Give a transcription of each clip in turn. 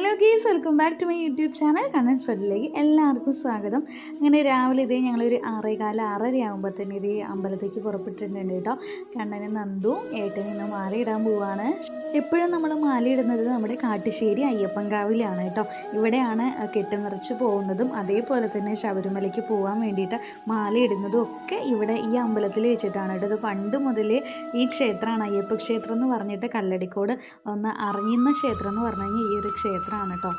Hello guys welcome back to my YouTube channel. Kannan സ്വലിലേക്ക് എല്ലാവർക്കും സ്വാഗതം. അങ്ങനെ രാവിലെ ഇതേ ഞങ്ങളൊരു ആറേകാല ആറര ആകുമ്പോൾ തന്നെ ഇതേ അമ്പലത്തേക്ക് പുറപ്പെട്ടിട്ടുണ്ട് കേട്ടോ. കണ്ണനും നന്ദു ഏട്ടനും ഇന്ന് മാലയിടാൻ പോവാണ്. എപ്പോഴും നമ്മൾ മാലയിടുന്നത് നമ്മുടെ കാട്ടുശ്ശേരി അയ്യപ്പൻകാവിലാണ് കേട്ടോ. ഇവിടെയാണ് കെട്ട് നിറച്ച് പോകുന്നതും അതേപോലെ തന്നെ ശബരിമലയ്ക്ക് പോകാൻ വേണ്ടിയിട്ട് മാലയിടുന്നതും ഒക്കെ ഇവിടെ ഈ അമ്പലത്തിൽ വെച്ചിട്ടാണ് കേട്ടോ. ഇത് പണ്ട് മുതലേ ഈ ക്ഷേത്രമാണ് അയ്യപ്പ ക്ഷേത്രം എന്ന് പറഞ്ഞിട്ട് കല്ലടിക്കോട് ഒന്ന് അറിയുന്ന ക്ഷേത്രം എന്ന് പറഞ്ഞു കഴിഞ്ഞാൽ ഈ ഒരു ക്ഷേത്രമാണ് കേട്ടോ.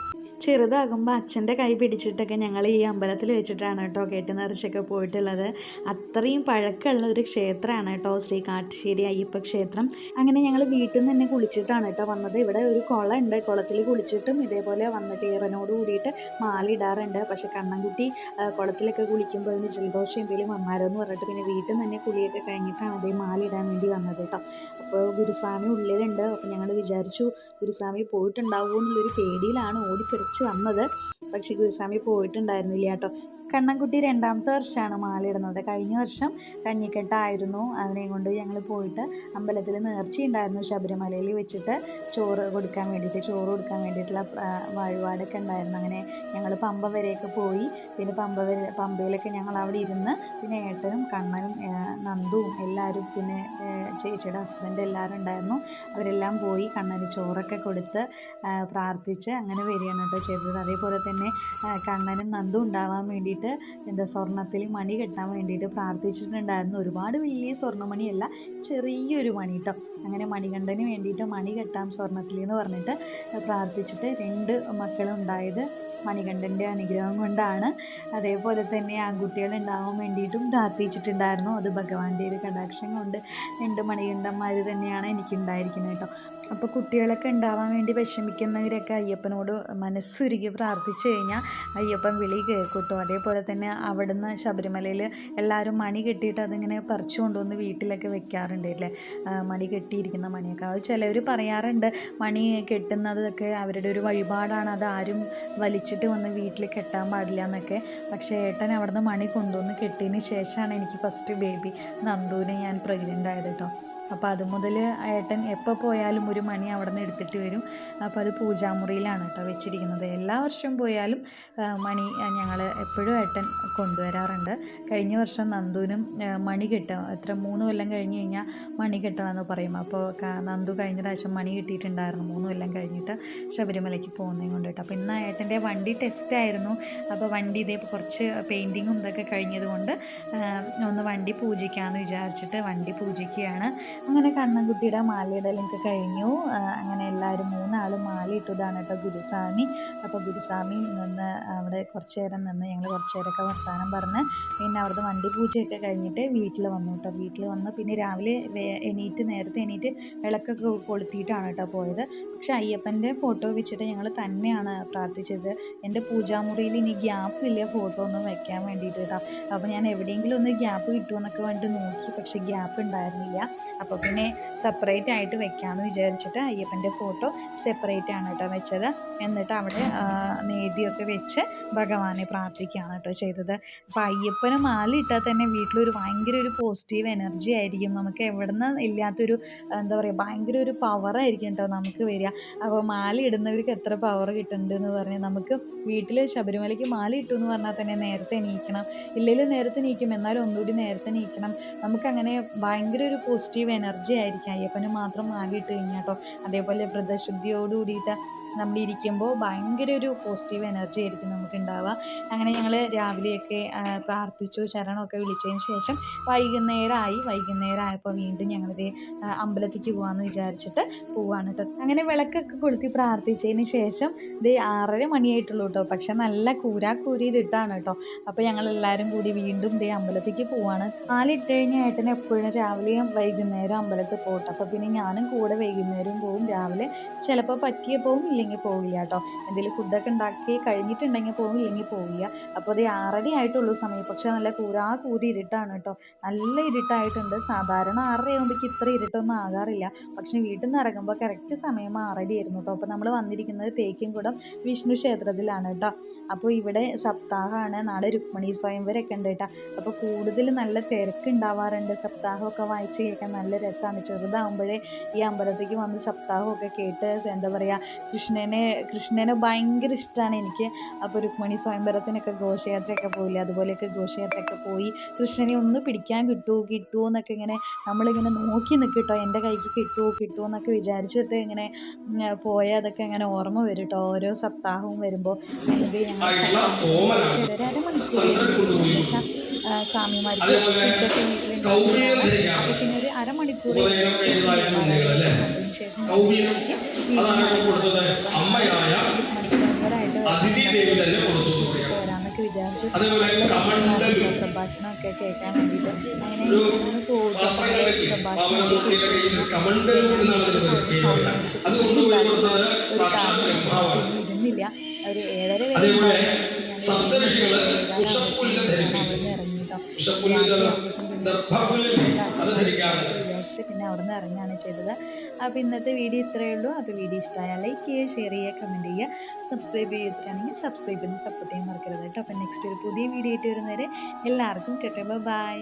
ചെറുതാകുമ്പോൾ അച്ഛന്റെ കൈ പിടിച്ചിട്ടൊക്കെ ഞങ്ങൾ ഈ അമ്പലത്തിൽ വെച്ചിട്ടാണ് കേട്ടോ കെട്ടി നിറച്ചൊക്കെ പോയിട്ടുള്ളത്. അത്രയും പഴക്കമുള്ള ഒരു ക്ഷേത്രമാണ് കേട്ടോ ശ്രീ കാട്ടുശ്ശേരി അയ്യപ്പ ക്ഷേത്രം. അങ്ങനെ ഞങ്ങൾ വീട്ടിൽ നിന്ന് തന്നെ കുളിച്ചിട്ടാണ് കേട്ടോ വന്നത്. ഇവിടെ ഒരു കുളം ഉണ്ട്. കുളത്തിൽ കുളിച്ചിട്ടും ഇതേപോലെ വന്നിട്ട് ഈറനോട് കൂടിയിട്ട് മാല ഇടാറുണ്ട് പക്ഷെ കണ്ണൻകുട്ടി കുളത്തിലൊക്കെ കുളിക്കുമ്പോൾ അതിന് ജലദോഷം എന്തെങ്കിലും വന്നാലോ എന്ന് പറഞ്ഞിട്ട് പിന്നെ വീട്ടിൽ നിന്ന് തന്നെ കുളിയൊക്കെ കഴിഞ്ഞിട്ടാണ് അതേ മാല ഇടാൻ വേണ്ടി വന്നത് കേട്ടോ. അപ്പോൾ ഗുരുസ്വാമി ഉള്ളിലുണ്ട്. അപ്പോൾ ഞങ്ങൾ വിചാരിച്ചു ഗുരുസ്വാമി പോയിട്ടുണ്ടാവുമോ എന്നുള്ളൊരു പേടിയിലാണ് ഓടിപ്പിടിച്ച് വന്നത്. പക്ഷേ ഗുരുസ്വാമി പോയിട്ടുണ്ടായിരുന്നില്ല കേട്ടോ. കണ്ണൻകുട്ടി രണ്ടാമത്തെ വർഷമാണ് മാലയിടുന്നത് കഴിഞ്ഞ വർഷം കഞ്ഞിക്കെട്ടായിരുന്നു. അതിനെയും കൊണ്ട് ഞങ്ങൾ പോയിട്ട് അമ്പലത്തിൽ നേർച്ചയുണ്ടായിരുന്നു ശബരിമലയിൽ വെച്ചിട്ട് ചോറ് കൊടുക്കാൻ വേണ്ടിയിട്ട് ചോറ് കൊടുക്കാൻ വേണ്ടിയിട്ടുള്ള വഴിപാടൊക്കെ ഉണ്ടായിരുന്നു. അങ്ങനെ ഞങ്ങൾ പമ്പ വരെയൊക്കെ പോയി. പിന്നെ പമ്പ വരെ പമ്പയിലൊക്കെ ഞങ്ങൾ അവിടെ ഇരുന്ന് പിന്നെ ഏട്ടനും കണ്ണനും നന്ദുവും എല്ലാവരും പിന്നെ ചേച്ചിയുടെ ഹസ്ബൻഡ് എല്ലാവരും ഉണ്ടായിരുന്നു. അവരെല്ലാം പോയി കണ്ണന് ചോറൊക്കെ കൊടുത്ത് പ്രാർത്ഥിച്ച് അങ്ങനെ വരികയാണ് ചെയ്തത്. അതേപോലെ തന്നെ കണ്ണനും നന്ദും ഉണ്ടാവാൻ വേണ്ടിയിട്ട് എന്താ സ്വർണത്തിൽ മണി കെട്ടാൻ വേണ്ടിയിട്ട് പ്രാർത്ഥിച്ചിട്ടുണ്ടായിരുന്നു. ഒരുപാട് വലിയ സ്വർണമണിയല്ല ചെറിയൊരു മണി കേട്ടോ അങ്ങനെ മണികണ്ഠന് വേണ്ടിയിട്ട് മണി കെട്ടാം സ്വർണത്തിൽ എന്ന് പറഞ്ഞിട്ട് പ്രാർത്ഥിച്ചിട്ട് രണ്ട് മക്കളുണ്ടായത് മണികണ്ഠന്റെ അനുഗ്രഹം കൊണ്ടാണ്. അതേപോലെ തന്നെ ആൺകുട്ടികൾ ഉണ്ടാവാൻ വേണ്ടിയിട്ടും പ്രാർത്ഥിച്ചിട്ടുണ്ടായിരുന്നു. അത് ഭഗവാന്റെ ഒരു കടാക്ഷം കൊണ്ട് രണ്ട് മണികണ്ഠന്മാർ തന്നെയാണ് എനിക്കുണ്ടായിരിക്കുന്നത് കേട്ടോ അപ്പോൾ കുട്ടികളൊക്കെ ഉണ്ടാവാൻ വേണ്ടി വിഷമിക്കുന്നവരൊക്കെ അയ്യപ്പനോട് മനസ്സുരുകി പ്രാർത്ഥിച്ചു കഴിഞ്ഞാൽ അയ്യപ്പൻ വിളി കേൾക്കൂട്ടോ. അതേപോലെ തന്നെ അവിടുന്ന് ശബരിമലയിൽ എല്ലാവരും മണി കെട്ടിയിട്ട് അതിങ്ങനെ പറിച്ചു കൊണ്ടുവന്ന് വീട്ടിലൊക്കെ വെക്കാറുണ്ടല്ലേ മണി കെട്ടിയിരിക്കുന്ന മണിയൊക്കെ. അത് ചിലവർ പറയാറുണ്ട് മണി കെട്ടുന്നതൊക്കെ അവരുടെ ഒരു വഴിപാടാണ്. അത് ആരും വലിച്ചിട്ട് വന്ന് വീട്ടിൽ കെട്ടാൻ പാടില്ല എന്നൊക്കെ. പക്ഷേ ഏട്ടൻ അവിടുന്ന് മണി കൊണ്ടുവന്ന് കെട്ടിയതിന് ശേഷമാണ് എനിക്ക് ഫസ്റ്റ് ബേബി നന്ദുവിനെ ഞാൻ പ്രഗ്നന്റ് ആയത് കേട്ടോ. അപ്പോൾ അത് മുതൽ ഏട്ടൻ എപ്പോൾ പോയാലും ഒരു മണി അവിടെ നിന്ന് എടുത്തിട്ട് വരും. അപ്പോൾ അത് പൂജാമുറിയിലാണ് കേട്ടോ വെച്ചിരിക്കുന്നത്. എല്ലാ വർഷവും പോയാലും മണി ഞങ്ങൾ എപ്പോഴും ഏട്ടൻ കൊണ്ടുവരാറുണ്ട്. കഴിഞ്ഞ വർഷം നന്ദുവിനും മണി കിട്ടും. എത്ര മൂന്ന് കൊല്ലം കഴിഞ്ഞ് കഴിഞ്ഞാൽ മണി കിട്ടണമെന്ന് പറയും. അപ്പോൾ നന്ദു കഴിഞ്ഞ പ്രാവശ്യം മണി കിട്ടിയിട്ടുണ്ടായിരുന്നു മൂന്ന് കൊല്ലം കഴിഞ്ഞിട്ട് ശബരിമലയ്ക്ക് പോകുന്നതും കൊണ്ട് കേട്ടോ. അപ്പോൾ ഇന്ന് ഏട്ടന്റെ വണ്ടി ടെസ്റ്റ് ആയിരുന്നു. അപ്പോൾ വണ്ടി ഇതേ കുറച്ച് പെയിന്റിങ്ങും ഇതൊക്കെ കഴിഞ്ഞതുകൊണ്ട് ഒന്ന് വണ്ടി പൂജിക്കാമെന്ന് വിചാരിച്ചിട്ട് വണ്ടി പൂജിക്കുകയാണ്. അങ്ങനെ കണ്ണൻകുട്ടിയുടെ മാലയിടലൊക്കെ കഴിഞ്ഞു. അങ്ങനെ എല്ലാവരും മൂന്നാളും മാലയിട്ടതാണ് കേട്ടോ ഗുരുസ്വാമി. അപ്പോൾ ഗുരുസ്വാമി നിന്ന് അവിടെ കുറച്ച് നേരം നിന്ന് ഞങ്ങൾ കുറച്ച് നേരമൊക്കെ വർത്തമാനം പറഞ്ഞ് പിന്നെ അവിടുന്ന് വണ്ടി പൂജയൊക്കെ കഴിഞ്ഞിട്ട് വീട്ടിൽ വന്നു കേട്ടോ. വീട്ടിൽ വന്ന് പിന്നെ രാവിലെ എണീറ്റ് നേരത്തെ എണീറ്റ് വിളക്കൊക്കെ കൊളുത്തിയിട്ടാണ് കേട്ടോ പോയത്. പക്ഷേ അയ്യപ്പന്റെ ഫോട്ടോ വെച്ചിട്ട് ഞങ്ങൾ തന്നെയാണ് പ്രാർത്ഥിച്ചത്. എന്റെ പൂജാമുറിയിൽ ഇനി ഗ്യാപ്പ് ഇല്ല ഫോട്ടോ ഒന്നും വെക്കാൻ വേണ്ടിയിട്ട് കേട്ടോ. അപ്പോൾ ഞാൻ എവിടെയെങ്കിലും ഒന്ന് ഗ്യാപ്പ് കിട്ടുമെന്നൊക്കെ വേണ്ടി നോക്കി പക്ഷേ ഗ്യാപ്പ് ഉണ്ടായിരുന്നില്ല. പിന്നെ സെപ്പറേറ്റ് ആയിട്ട് വെക്കാമെന്ന് വിചാരിച്ചിട്ട് അയ്യപ്പന്റെ ഫോട്ടോ സെപ്പറേറ്റ് ആണ് കേട്ടോ വെച്ചത്. എന്നിട്ട് അവിടെ നേടിയൊക്കെ വെച്ച് ഭഗവാനെ പ്രാർത്ഥിക്കുകയാണ് കേട്ടോ ചെയ്തത്. അപ്പോൾ അയ്യപ്പന് മാല ഇട്ടാൽ തന്നെ വീട്ടിലൊരു ഭയങ്കര ഒരു പോസിറ്റീവ് എനർജി ആയിരിക്കും. നമുക്ക് എവിടെ നിന്ന് ഇല്ലാത്തൊരു എന്താ പറയുക ഭയങ്കര ഒരു പവറായിരിക്കും കേട്ടോ നമുക്ക് വരിക. അപ്പോൾ മാല ഇടുന്നവർക്ക് എത്ര പവർ കിട്ടുന്നുണ്ട് എന്ന് പറഞ്ഞാൽ നമുക്ക് വീട്ടിൽ ശബരിമലയ്ക്ക് മാല ഇട്ടു എന്ന് പറഞ്ഞാൽ തന്നെ നേരത്തെ എണീക്കണം. ഇല്ലെങ്കിൽ നേരത്തെ നീക്കും എന്നാലും ഒന്നുകൂടി നേരത്തെ നീക്കണം നമുക്കങ്ങനെ ഭയങ്കര ഒരു പോസിറ്റീവ് എനർജി ആയിരിക്കും. അയ്യപ്പന് മാത്രം മാറിയിട്ട് കഴിഞ്ഞാട്ടോ അതേപോലെ വ്രതശുദ്ധിയോട് കൂടിയിട്ട് നമ്മൾ ഇരിക്കുമ്പോൾ ഭയങ്കര ഒരു പോസിറ്റീവ് എനർജി ആയിരിക്കും നമുക്ക് ഉണ്ടാവുക അങ്ങനെ ഞങ്ങൾ രാവിലെയൊക്കെ പ്രാർത്ഥിച്ചു ചരണമൊക്കെ വിളിച്ചതിന് ശേഷം വൈകുന്നേരമായി. വൈകുന്നേരം ആയപ്പോൾ വീണ്ടും ഞങ്ങളിത് അമ്പലത്തിലേക്ക് പോകാമെന്ന് വിചാരിച്ചിട്ട് പോവാണ് കേട്ടോ. അങ്ങനെ വിളക്കൊക്കെ കൊളുത്തി പ്രാർത്ഥിച്ചതിന് ശേഷം ഇത് ആറര മണിയായിട്ടുള്ളൂ കേട്ടോ. പക്ഷെ നല്ല കൂരാ കൂരിയിട്ടാണ് കേട്ടോ. അപ്പോൾ ഞങ്ങൾ എല്ലാവരും കൂടി വീണ്ടും ഇതേ അമ്പലത്തിലേക്ക് പോവാണ്. നാലിട്ട് കഴിഞ്ഞ ഏട്ടൻ എപ്പോഴും രാവിലെയും വൈകുന്നേരം അമ്പലത്തിൽ പോകട്ടെ അപ്പോൾ പിന്നെ ഞാനും കൂടെ വൈകുന്നേരം പോവും രാവിലെ. ചിലപ്പോൾ പറ്റിയ പോവും ഇല്ലെങ്കിൽ പോവില്ല കേട്ടോ. എന്തെങ്കിലും ഫുഡൊക്കെ ഉണ്ടാക്കി കഴിഞ്ഞിട്ടുണ്ടെങ്കിൽ പോകും ഇല്ലെങ്കിൽ പോവില്ല. അപ്പോൾ അത് ആറടി ആയിട്ടുള്ള സമയം. പക്ഷേ നല്ല കൂരാ കൂരി ഇരുട്ടാണ് കേട്ടോ. നല്ല ഇരുട്ടായിട്ടുണ്ട്. സാധാരണ ആറര ആകുമ്പോഴേക്ക് ഇത്ര ഇരുട്ടൊന്നും ആകാറില്ല. പക്ഷേ വീട്ടിൽ നിന്ന് ഇറങ്ങുമ്പോൾ കറക്റ്റ് സമയം ആറടി ആയിരുന്നു കേട്ടോ. അപ്പോൾ നമ്മൾ വന്നിരിക്കുന്നത് തേക്കിൻകുടം വിഷ്ണു ക്ഷേത്രത്തിലാണ് കേട്ടോ. അപ്പോൾ ഇവിടെ സപ്താഹമാണ്. നാളെ രുക്മിണി സ്വയംവരൊക്കെ ഉണ്ട് കേട്ടോ. അപ്പോൾ കൂടുതൽ നല്ല തിരക്ക് ഉണ്ടാവാറുണ്ട്. സപ്താഹമൊക്കെ വായിച്ച് കേൾക്കാൻ നല്ല രസമാണ്. ചെറുതാകുമ്പോഴേ ഈ അമ്പലത്തേക്ക് വന്ന് സപ്താഹമൊക്കെ കേട്ട് എന്താ പറയുക കൃഷ്ണ കൃഷ്ണനെ കൃഷ്ണനെ ഭയങ്കര ഇഷ്ടമാണ് എനിക്ക്. അപ്പോൾ രുക്മിണി സ്വയംവരത്തിനൊക്കെ ഘോഷയാത്രയൊക്കെ പോയില്ല അതുപോലെയൊക്കെ ഘോഷയാത്രയൊക്കെ പോയി. കൃഷ്ണനെ ഒന്ന് പിടിക്കാൻ കിട്ടുമോ കിട്ടുമോ എന്നൊക്കെ ഇങ്ങനെ നമ്മളിങ്ങനെ നോക്കി നിൽക്കും കേട്ടോ എന്റെ കൈക്ക് കിട്ടുമോ കിട്ടുമോ എന്നൊക്കെ വിചാരിച്ചിട്ട് ഇങ്ങനെ പോയ അതൊക്കെ ഇങ്ങനെ ഓർമ്മ വരും കേട്ടോ ഓരോ സപ്താഹവും വരുമ്പോൾ ഇത് ഞങ്ങൾ ചിലർ അരമണിക്കൂർ വെച്ചാൽ സ്വാമിമാർക്ക് ഫുഡൊക്കെ വീട്ടിലുണ്ടാവും അപ്പോൾ പിന്നെ ഒരു അരമണിക്കൂർ ശേഷം അമ്മയായ അതിഥി ദേവി തന്നെ കൊടുത്തു വിചാരിച്ചു. പ്രഭാഷണമൊക്കെ കേൾക്കാൻ വേണ്ടിയിട്ട് അങ്ങനെ പ്രഭാഷണം ഇരുന്നില്ല ഒരു ഏഴര വരെ സപ്തഋഷികൾ ഉഷപ്പുല്ല് ധരിപ്പിച്ചു. അവിടുന്ന് ഉഷപ്പുല്ല് അത് ധരിക്കാറുണ്ട്. വിചാരിച്ചിട്ട് പിന്നെ അവിടെ നിന്ന് ഇറങ്ങുകയാണ് ചെയ്തത്. അപ്പോൾ ഇന്നത്തെ വീഡിയോ ഇത്രയേ ഉള്ളൂ. അപ്പോൾ വീഡിയോ ഇഷ്ടമായാൽ ലൈക്ക് ചെയ്യുക ഷെയർ ചെയ്യുക കമന്റ് ചെയ്യുക. സബ്സ്ക്രൈബ് ചെയ്തിട്ടാണെങ്കിൽ സബ്സ്ക്രൈബ് ചെയ്ത് സപ്പോർട്ട് ചെയ്യാൻ മറക്കരുത് കേട്ടോ. അപ്പോൾ നെക്സ്റ്റ് ഒരു പുതിയ വീഡിയോ ആയിട്ട് വരുന്നവരെ എല്ലാവർക്കും കേട്ടോ. ബൈ.